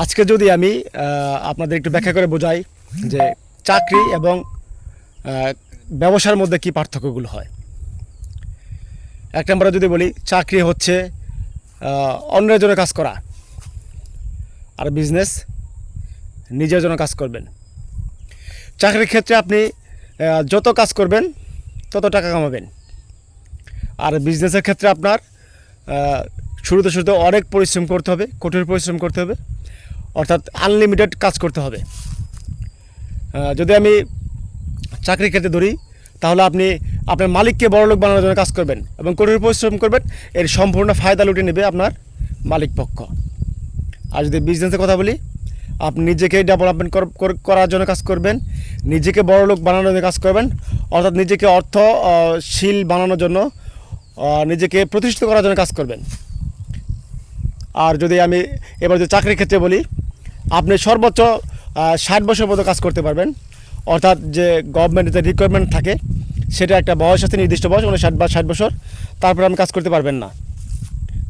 আজকে যদি আমি আপনাদের একটু ব্যাখ্যা করে বোঝাই যে চাকরি এবং ব্যবসার মধ্যে কি পার্থক্যগুলো হয়। এক নম্বরে যদি বলি, চাকরি হচ্ছে অন্যের জন্য কাজ করা আর বিজনেস নিজের জন্য কাজ করবেন। চাকরির ক্ষেত্রে আপনি যত কাজ করবেন, তত টাকা কামাবেন। আর বিজনেসের ক্ষেত্রে আপনার শুরুতে শুরুতে অনেক পরিশ্রম করতে হবে কঠোর পরিশ্রম করতে হবে। অর্থাৎ আনলিমিটেড কাজ করতে হবে। যদি আমি চাকরির ক্ষেত্রে ধরি, তাহলে আপনি আপনার মালিককে বড় লোক বানানোর জন্য কাজ করবেন এবং কঠোর পরিশ্রম করবেন, এর সম্পূর্ণ ফায়দা লুটে নেবে আপনার মালিক পক্ষ। আর যদি বিজনেসের কথা বলি, আপনি নিজেকে ডেভেলপমেন্ট করার জন্য কাজ করবেন, নিজেকে বড় লোক বানানোর জন্য কাজ করবেন, অর্থাৎ নিজেকে অর্থ অর্থশীল বানানোর জন্য নিজেকে প্রতিষ্ঠিত করার জন্য কাজ করবেন। আর যদি আমি এবার যদি চাকরির ক্ষেত্রে বলি আপনি সর্বোচ্চ ষাট বছর পর্যন্ত কাজ করতে পারবেন। অর্থাৎ যে গভর্নমেন্টের যে রিকোয়ারমেন্ট থাকে, সেটা একটা বয়স আছে, নির্দিষ্ট বয়স মানে ষাট বা ষাট বছর, তারপর আপনি কাজ করতে পারবেন না।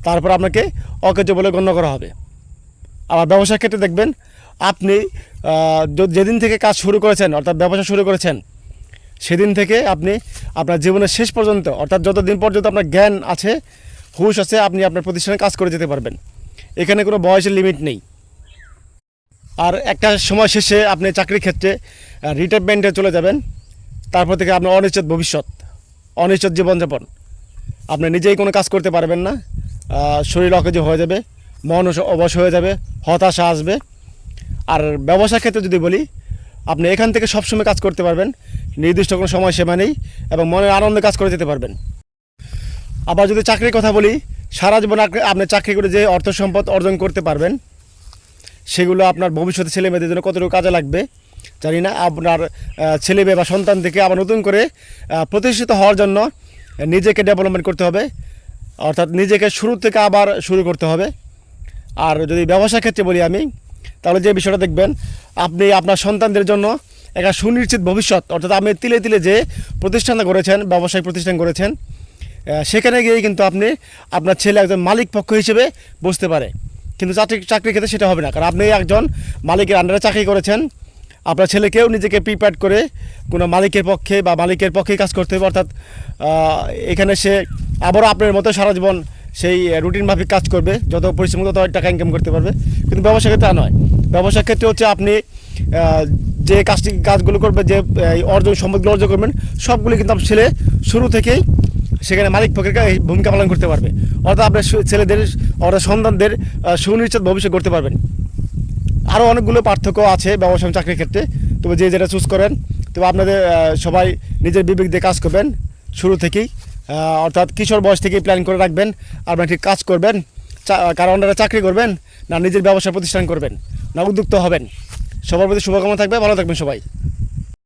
তারপর আপনাকে অকেজ বলে গণ্য করা হবে। আবার ব্যবসার ক্ষেত্রে দেখবেন, আপনি যেদিন থেকে কাজ শুরু করেছেন, অর্থাৎ ব্যবসা শুরু করেছেন, সেদিন থেকে আপনি আপনার জীবনের শেষ পর্যন্ত, অর্থাৎ যতদিন পর্যন্ত আপনার জ্ঞান আছে, হুশ আছে, আপনি আপনার প্রতিষ্ঠানে কাজ করে যেতে পারবেন। এখানে কোনো বয়সের লিমিট নেই। আর একটা সময় শেষে আপনি চাকরির ক্ষেত্রে রিটায়ারমেন্টে চলে যাবেন। তারপর থেকে আপনার অনিশ্চিত ভবিষ্যৎ, অনিশ্চিত জীবনযাপন। আপনি নিজেই কোনো কাজ করতে পারবেন না। শরীর অকেজ হয়ে যাবে, মন অবশ হয়ে যাবে, হতাশা আসবে। আর ব্যবসার ক্ষেত্রে যদি বলি, আপনি এখান থেকে সবসময় কাজ করতে পারবেন, নির্দিষ্ট কোনো সময় সীমা নেই এবং মনের আনন্দে কাজ করে যেতে পারবেন। আবার যদি চাকরির কথা বলি, সারা জীবন আপনি চাকরি করে যে অর্থ সম্পদ অর্জন করতে পারবেন সেগুলো আপনার ভবিষ্যতে ছেলে মেয়েদের জন্য কতটুকু কাজে লাগবে, জানি না। আপনার ছেলে মেয়ে বা সন্তান থেকে আবার নতুন করে প্রতিষ্ঠিত হওয়ার জন্য নিজেকে ডেভেলপমেন্ট করতে হবে, অর্থাৎ নিজেকে শুরু থেকে আবার শুরু করতে হবে। আর যদি ব্যবসার ক্ষেত্রে বলি আমি, তাহলে যে বিষয়টা দেখবেন, আপনি আপনার সন্তানদের জন্য একটা সুনিশ্চিত ভবিষ্যৎ, অর্থাৎ আপনি তিলে তিলে যে প্রতিষ্ঠানটা করেছেন, ব্যবসায়িক প্রতিষ্ঠান করেছেন সেখানে গিয়েই কিন্তু আপনি আপনার ছেলে একজন মালিক পক্ষ হিসেবে বুঝতে পারে। কিন্তু চাকরি চাকরির ক্ষেত্রে সেটা হবে না। কারণ আপনি একজন মালিকের আন্ডারে চাকরি করেছেন, আপনার ছেলেকেও নিজেকে প্রিপেয়ার করে কোনো মালিকের পক্ষে বা মালিকের পক্ষে কাজ করতে হবে। অর্থাৎ এখানে সে আবারও আপনার মতো সারা জীবন সেই রুটিন মাফিক কাজ করবে, যত পরিশ্রম তত টাকা ইনকাম করতে পারবে। কিন্তু ব্যবসা ক্ষেত্রে তা নয়। ব্যবসার ক্ষেত্রে হচ্ছে আপনি যে কাজটি, কাজগুলো করবে যে অর্জন, সম্পদগুলো অর্জন করবেন, সবগুলি কিন্তু আপনার ছেলে শুরু থেকেই সেখানে মালিক পক্ষের ভূমিকা পালন করতে পারবে। অর্থাৎ আপনার ছেলেদের অর্থাৎ সন্তানদের সুনিশ্চিত ভবিষ্যৎ করতে পারবেন। আরও অনেকগুলো পার্থক্য আছে ব্যবসা চাকরির ক্ষেত্রে। তবে যে যেটা চুজ করেন, তবে আপনাদের সবাই নিজের বিবেক দিয়ে কাজ করবেন শুরু থেকেই। অর্থাৎ কিশোর বয়স থেকেই প্ল্যান করে রাখবেন আপনার ঠিক কাজ করবেন। কারও আন্ডারে চাকরি করবেন না, নিজের ব্যবসা প্রতিষ্ঠান করবেন, না উদ্যুক্ত হবেন। সবার প্রতি শুভকামনা থাকবে, ভালো থাকবেন সবাই।